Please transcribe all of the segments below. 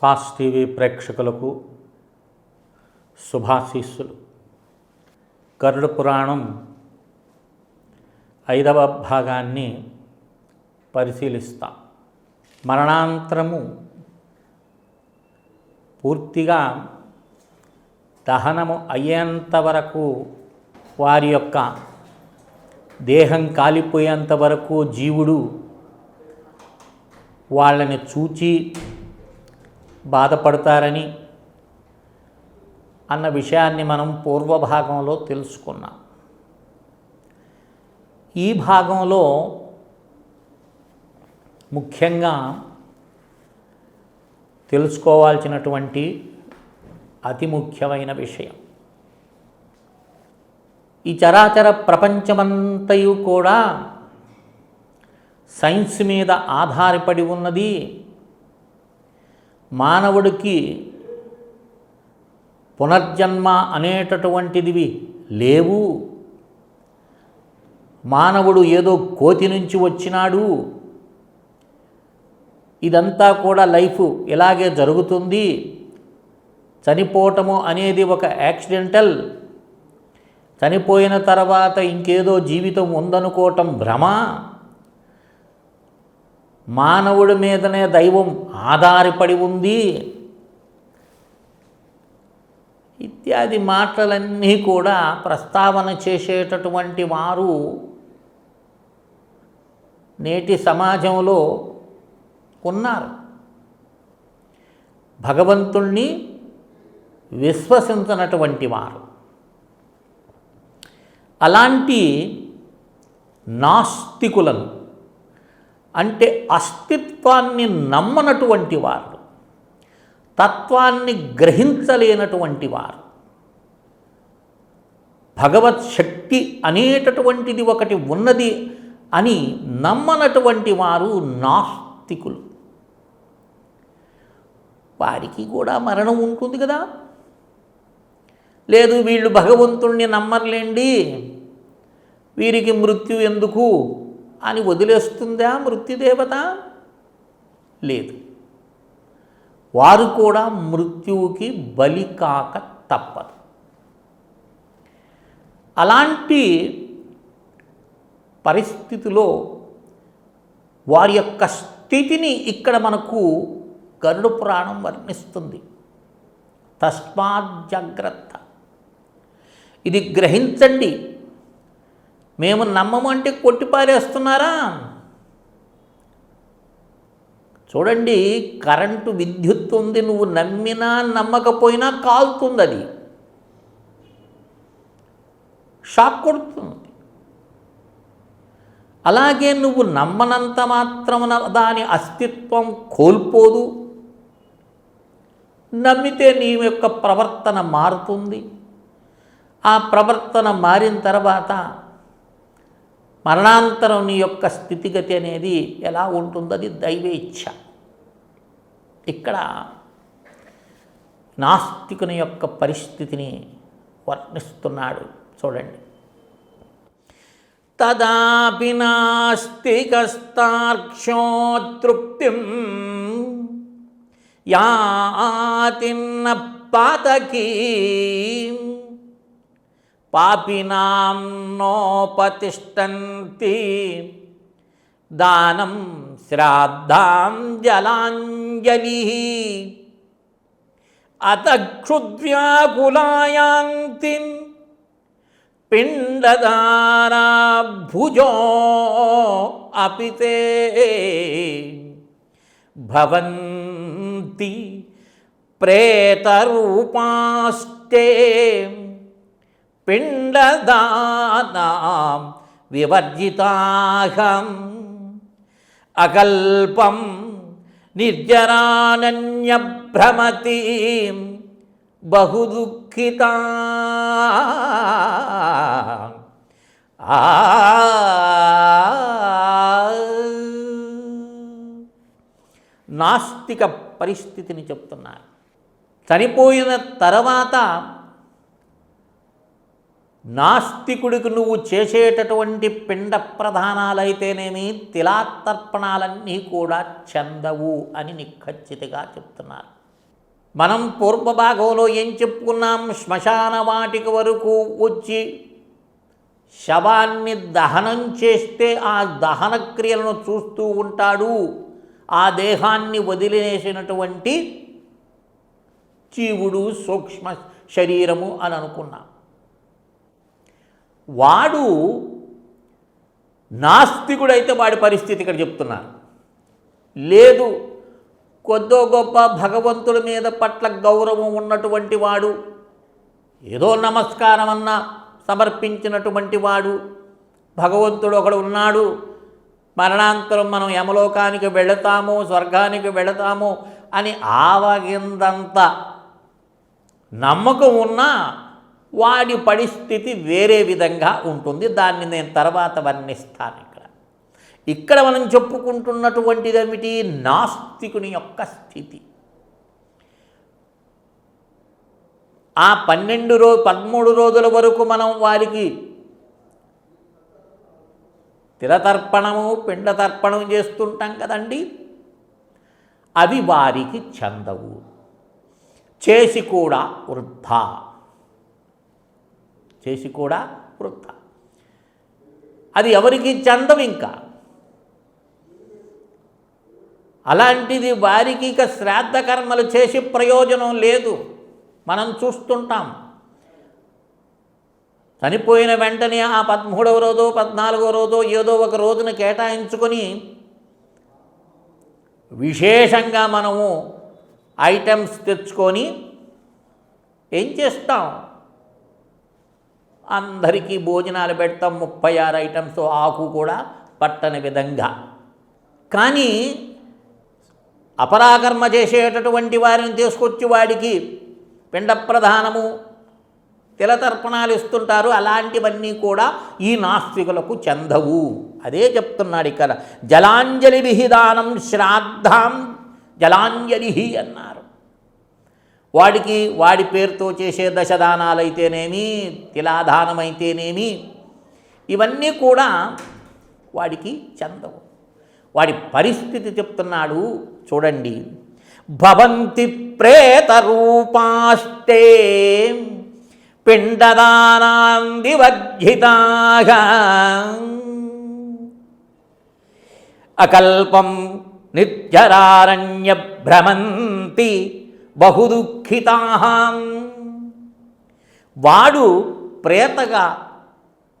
Fast TV ప్రేక్షకులకు శుభాశీస్సులు. గరుడ పురాణం ఐదవ భాగాన్ని పరిశీలిస్తాం. మరణాంతరము పూర్తిగా దహనము అయ్యేంత వరకు వారి యొక్క దేహం కాలిపోయేంత వరకు జీవుడు వాళ్ళని చూచి బాధపడతారని అన్న విషయాన్ని మనం పూర్వభాగంలో తెలుసుకున్నాం. ఈ భాగంలో ముఖ్యంగా తెలుసుకోవాల్సినటువంటి అతి ముఖ్యమైన విషయం. ఈ చరాచర ప్రపంచమంతయు కూడా సైన్స్ మీద ఆధారపడి ఉన్నది మానవుడికి పునర్జన్మ అనేటటువంటిదివి లేవు. మానవుడు ఏదో కోతి నుంచి వచ్చినాడు. ఇదంతా కూడా లైఫ్ ఇలాగే జరుగుతుంది. చనిపోవటము అనేది ఒక యాక్సిడెంటల్. చనిపోయిన తర్వాత ఇంకేదో జీవితం ఉందనుకోవటం భ్రమ. మానవుడి మీదనే దైవం ఆధారపడి ఉంది. ఇత్యాది మాటలన్నీ కూడా ప్రస్తావన చేసేటటువంటి వారు నేటి సమాజంలో ఉన్నారు. భగవంతుణ్ణి విశ్వసించినటువంటి వారు. అలాంటి నాస్తికులను అంటే అస్తిత్వాన్ని నమ్మనటువంటి వారు తత్వాన్ని గ్రహించలేనటువంటి వారు. భగవత్ శక్తి అనేటటువంటిది ఒకటి ఉన్నది అని నమ్మనటువంటి వారు నాస్తికులు. వారికి కూడా మరణం ఉంటుంది కదా. లేదు వీళ్ళు భగవంతుణ్ణి నమ్మర్లేండి. వీరికి మృత్యు ఎందుకు? అని వదిలేస్తుందా మృత్యుదేవత? లేదు. వారు కూడా మృత్యువుకి బలి కాక తప్పదు. అలాంటి పరిస్థితిలో వారి యొక్క స్థితిని ఇక్కడ మనకు గరుడ పురాణం వర్ణిస్తుంది. తస్మాత్ జాగ్రత్త. ఇది గ్రహించండి. మేము నమ్మమంటే కొట్టిపారేస్తున్నారా? చూడండి కరెంటు విద్యుత్ ఉంది నువ్వు నమ్మినా నమ్మకపోయినా కాలుతుంది అది షాక్ కొడుతుంది. అలాగే నువ్వు నమ్మనంత మాత్రమున దాని అస్తిత్వం కోల్పోదు. నమ్మితే నీ యొక్క ప్రవర్తన మారుతుంది. ఆ ప్రవర్తన మారిన తర్వాత మరణాంతరం నీ యొక్క స్థితిగతి అనేది ఎలా ఉంటుందది అది ఇక్కడ నాస్తికుని యొక్క పరిస్థితిని వర్ణిస్తున్నాడు. చూడండి. తదాపి నాస్తికస్తార్క్ష్యో తృప్తిం యాతిన్న పాతకీ పాపినాం నోపతిష్టంతి దానం శ్రాద్ధాం జలాంజలి అత క్షుద్వ్యాకులాయాంతి పిండదారా భుజో అపితే భవంతి ప్రేతరూపాస్తే పిండదానాం వివర్జితాహం అకల్పం నిర్జరానన్యభ్రమతి బహుదుఃఖిత నాస్తిక పరిస్థితిని చెప్తున్నారు చనిపోయిన తర్వాత నాస్తికుడికి నువ్వు చేసేటటువంటి పిండ ప్రధానాలైతేనేమి తిలాతర్పణాలన్నీ కూడా చెందవు అని నిఖచ్చితగా చెప్తున్నారు. మనం పూర్వభాగంలో ఏం చెప్పుకున్నాం? శ్మశాన వాటిక వరకు వచ్చి శవాన్ని దహనం చేస్తే ఆ దహన క్రియలను చూస్తూ ఉంటాడు. ఆ దేహాన్ని వదిలేసినటువంటి జీవుడు సూక్ష్మ శరీరము అని అనుకున్నాం. వాడు నాస్తికుడైతే వాడి పరిస్థితి ఇక్కడ చెప్తున్నారు. లేదు కొద్దో గొప్ప భగవంతుడి మీద పట్ల గౌరవం ఉన్నటువంటి వాడు ఏదో నమస్కారం అన్నా సమర్పించినటువంటి వాడు భగవంతుడు ఒకడు ఉన్నాడు మరణాంతరం మనం యమలోకానికి వెళతాము స్వర్గానికి వెళతాము అని ఆవగిందంత నమ్మకం ఉన్నా వాడి పరిస్థితి వేరే విధంగా ఉంటుంది. దాన్ని నేను తర్వాత వర్ణిస్తాను ఇక్కడ. ఇక్కడ మనం చెప్పుకుంటున్నటువంటిది ఏమిటి నాస్తికుని యొక్క స్థితి. ఆ పన్నెండు రో పదమూడు రోజుల వరకు మనం వారికి తిలతర్పణము పిండతర్పణం చేస్తుంటాం కదండి. అవి వారికి చెందవు. చేసి కూడా వృద్ధా చేసి కూడా వృత్త అది ఎవరికి చందం ఇంకా? అలాంటిది వారికి ఇక శ్రాద్ధ కర్మలు చేసి ప్రయోజనం లేదు. మనం చూస్తుంటాం. చనిపోయిన వెంటనే ఆ పదమూడవ రోజు పద్నాలుగో రోజు ఏదో ఒక రోజున కేటాయించుకొని విశేషంగా మనము ఐటమ్స్ తెచ్చుకొని ఏం చేస్తాం? అందరికీ భోజనాలు పెడతాం. ముప్పై ఆరు ఐటమ్స్ ఆకు కూడా పట్టని విధంగా. కానీ అపరాకర్మ చేసేటటువంటి వారిని తీసుకొచ్చి వాడికి పిండ ప్రధానము తిలతర్పణాలు ఇస్తుంటారు. అలాంటివన్నీ కూడా ఈ నాస్తికులకు చెందవు. అదే చెప్తున్నాడు ఇక్కడ. జలాంజలి విహిదానం శ్రాద్ధాం జలాంజలి అన్నారు. వాడికి వాడి పేరుతో చేసే దశదానాలైతేనేమి తిలాదానమైతేనేమి ఇవన్నీ కూడా వాడికి చెందవు. వాడి పరిస్థితి చెప్తున్నాడు చూడండి. భవంతి ప్రేత రూపాస్తే పిండదానాందివర్జితాగా అకల్పం నిత్యరారణ్య భ్రమంతి బహుదుఃఖితాహం. వాడు ప్రేతగా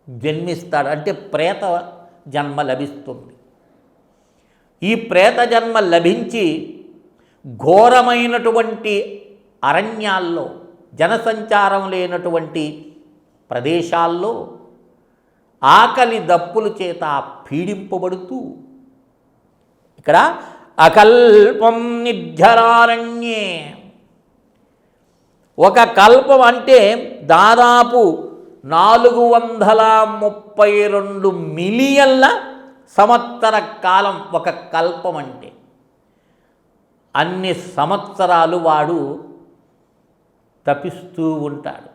జన్మిస్తాడు అంటే ప్రేత జన్మ లభిస్తుంది. ఈ ప్రేత జన్మ లభించి ఘోరమైనటువంటి అరణ్యాల్లో జనసంచారం లేనటువంటి ప్రదేశాల్లో ఆకలి దప్పుల చేత పీడింపబడుతూ ఇక్కడ అకల్పం నిర్జరారణ్యే ఒక కల్పం అంటే దాదాపు నాలుగు వందల ముప్పై రెండు మిలియన్ల సంవత్సర కాలం ఒక కల్పం అంటే. అన్ని సంవత్సరాలు వాడు తపిస్తూ ఉంటాడు.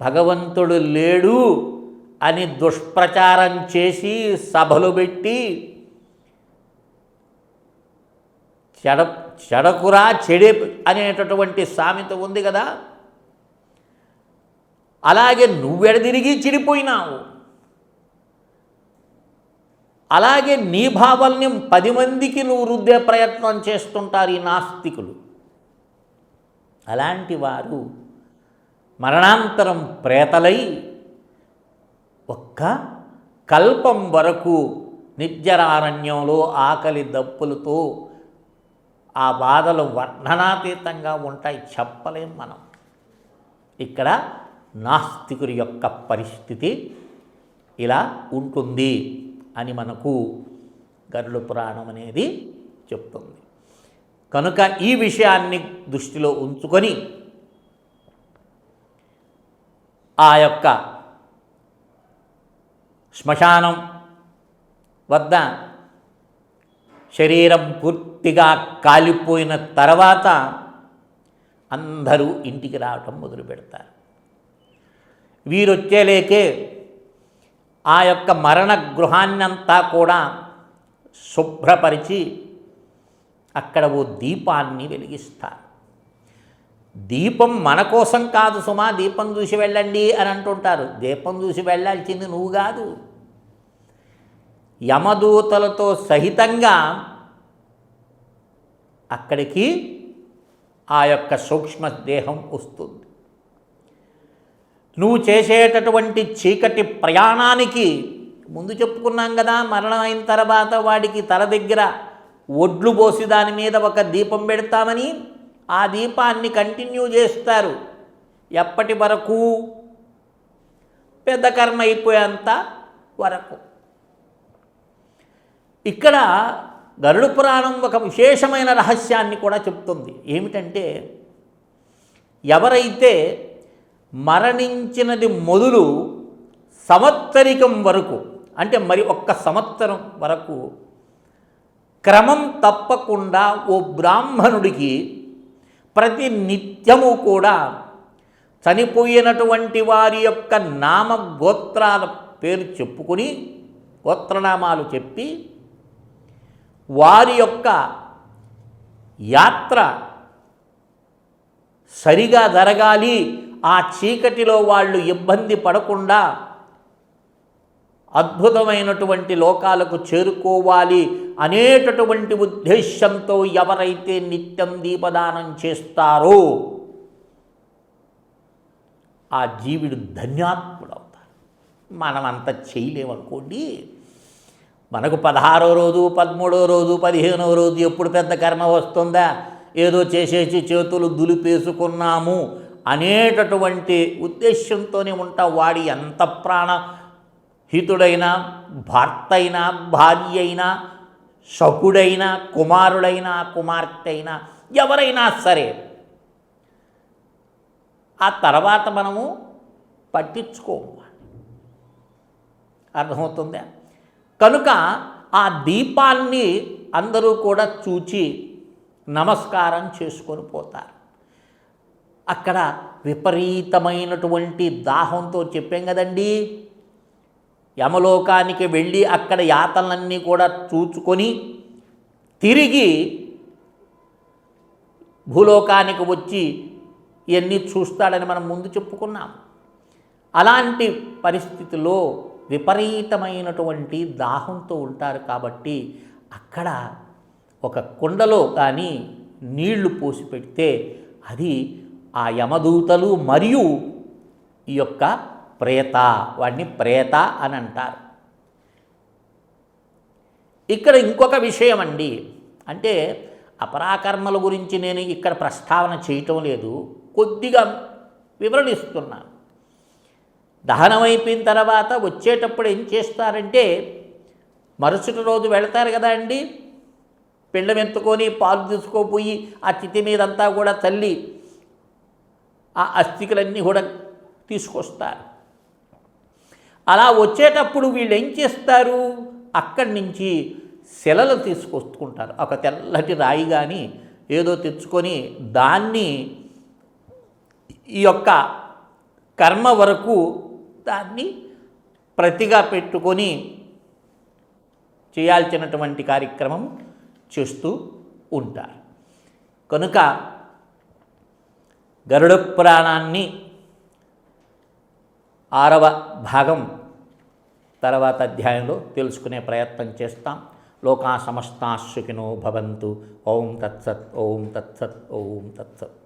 భగవంతుడు లేడు అని దుష్ప్రచారం చేసి సభలు పెట్టి చెడ చెడకురా చెడే అనేటటువంటి సామెత ఉంది కదా. అలాగే నువ్వెడదిరిగి చెడిపోయినావు. అలాగే నీ భావాల్ని పది మందికి నువ్వు రుద్దే ప్రయత్నం చేస్తుంటారు ఈ నాస్తికులు. అలాంటి వారు మరణాంతరం ప్రేతలై ఒక్క కల్పం వరకు నిర్జరారణ్యంలో ఆకలి దప్పులతో ఆ బాధలు వర్ణనాతీతంగా ఉంటాయి చెప్పలేం మనం. ఇక్కడ నాస్తికుడి యొక్క పరిస్థితి ఇలా ఉంటుంది అని మనకు గరుడ పురాణం అనేది చెప్తుంది. కనుక ఈ విషయాన్ని దృష్టిలో ఉంచుకొని ఆ యొక్క శ్మశానం వద్ద శరీరం పూర్తిగా కాలిపోయిన తర్వాత అందరూ ఇంటికి రావటం మొదలు పెడతారు. వీరొచ్చేలేకే ఆ యొక్క మరణ గృహాన్నంతా కూడా శుభ్రపరిచి అక్కడ ఓ దీపాన్ని వెలిగిస్తారు. దీపం మన కోసం కాదు సుమా దీపం చూసి వెళ్ళండి అని అంటుంటారు. దీపం చూసి వెళ్ళాల్సింది నువ్వు కాదు. యమదూతలతో సహితంగా అక్కడికి ఆ యొక్క సూక్ష్మ దేహం వస్తుంది. నువ్వు చేసేటటువంటి చీకటి ప్రయాణానికి ముందు చెప్పుకున్నాం కదా మరణం అయిన తర్వాత వాడికి తల దగ్గర ఒడ్లు పోసి దాని మీద ఒక దీపం పెడతామని ఆ దీపాన్ని కంటిన్యూ చేస్తారు. ఎప్పటి వరకు? పెద్ద కర్మ అయిపోయేంత వరకు. ఇక్కడ గరుడు పురాణం ఒక విశేషమైన రహస్యాన్ని కూడా చెప్తుంది. ఏమిటంటే ఎవరైతే మరణించినది మొదలు సంవత్సరికం వరకు అంటే మరి ఒక్క సంవత్సరం వరకు క్రమం తప్పకుండా ఓ బ్రాహ్మణుడికి ప్రతి నిత్యము కూడా చనిపోయినటువంటి వారి యొక్క నామ గోత్రాల పేరు చెప్పుకుని గోత్రనామాలు చెప్పి వారి యొక్క యాత్ర సరిగా జరగాలి ఆ చీకటిలో వాళ్ళు ఇబ్బంది పడకుండా అద్భుతమైనటువంటి లోకాలకు చేరుకోవాలి అనేటటువంటి ఉద్దేశంతో ఎవరైతే నిత్యం దీపదానం చేస్తారో ఆ జీవుడు ధన్యాత్ముడు అవుతారు మనం అంత చేయలేమనుకోండి. మనకు పదహారో రోజు పదమూడో రోజు పదిహేనో రోజు ఎప్పుడు పెద్ద కర్మ వస్తుందా? ఏదో చేసేసి చేతులు దులిపేసుకున్నాము అనేటటువంటి ఉద్దేశంతోనే ఉంటా వాడి ఎంత ప్రాణ. హితుడైనా భర్త అయినా భార్య అయినా సకుడైనా కుమారుడైనా కుమార్తె అయినా ఎవరైనా సరే ఆ తర్వాత మనము పట్టించుకోము. అర్థమవుతుందా? కనుక ఆ దీపాన్ని అందరూ కూడా చూచి నమస్కారం చేసుకొని పోతారు. అక్కడ విపరీతమైనటువంటి దాహంతో చెప్పాం కదండి. యమలోకానికి వెళ్ళి అక్కడ యాతలన్నీ కూడా చూచుకొని తిరిగి భూలోకానికి వచ్చి ఇవన్నీ చూస్తాడని మనం ముందు చెప్పుకున్నాం. అలాంటి పరిస్థితిలో విపరీతమైనటువంటి దాహంతో ఉంటారు కాబట్టి అక్కడ ఒక కుండలో కానీ నీళ్ళు పోసి పెడితే అది ఆ యమదూతలు మరియు ఈ యొక్క ప్రేత వాడిని ప్రేత అని అంటారు. ఇక్కడ ఇంకొక విషయం అండి. అంటే అపరాకర్మల గురించి నేను ఇక్కడ ప్రస్తావన చేయటం లేదు. కొద్దిగా వివరణిస్తున్నాను దహనం అయిపోయిన తర్వాత వచ్చేటప్పుడు ఏం చేస్తారంటే మరుసటి రోజు వెళతారు కదా అండి పిండం ఎత్తుకొని పాలు తీసుకోపోయి ఆ చితి మీదంతా కూడా తల్లి ఆ అస్థికలన్నీ కూడా తీసుకొస్తారు. అలా వచ్చేటప్పుడు వీళ్ళు ఏం చేస్తారు? అక్కడి నుంచి శిలలు తీసుకొచ్చుకుంటారు ఒక తెల్లటి రాయి కానీ ఏదో తెచ్చుకొని దాన్ని ఈ యొక్క కర్మ వరకు దాన్ని ప్రతిగా పెట్టుకొని చేయాల్సినటువంటి కార్యక్రమం చేస్తూ ఉంటారు. కనుక గరుడ పురాణాన్ని ఆరవ భాగం తర్వాత అధ్యాయంలో తెలుసుకునే ప్రయత్నం చేస్తాం. లోకా సమస్తాశుకినో భవంతు. ఓం తత్సత్ ఓం తత్సత్ ఓం తత్సత్.